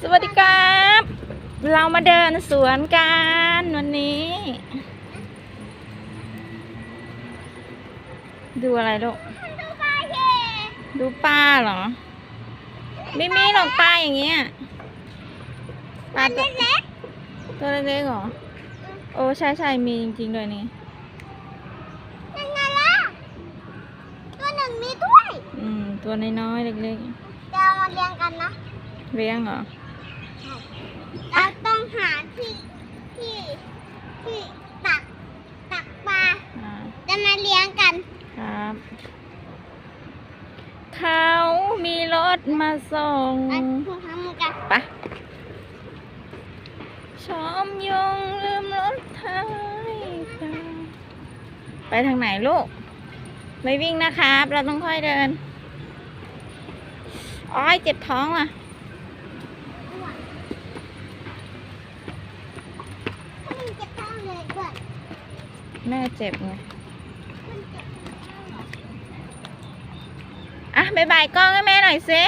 สวัสดีครับ เรามาเดินสวนกันวันนี้ ดูอะไรลูก ดูปลาเย่ดูปลาเหรอ ไม่มีหรอกปลาอย่างเงี้ย ปลาตัวเล็กตัวเล็กๆเหรอ โอ้ใช่ใช่มีจริงๆด้วยนี่ๆยังไงล่ะ ตัวหนึ่งมีด้วย อืม ตัวน้อยๆเล็กเดี๋ยวเอามาเรียงกันนะๆเลี้ยงเหรอ เราต้องหาที่ที่ที่ตักตักปลาอ่าจะมาเลี้ยงกัน ครับ เขามีรถมาส่งอันคุณทำกันไปะชมยงลืมรถไทยค่ะไปทางไหนลูก ไม่วิ่งนะครับ เราต้องค่อยเดิน อ้อยเจ็บท้องอะ ถ้ามันเจ็บท้องเลยด้วย แม่เจ็บไงอะบายบายกล้องให้แม่หน่อยสิ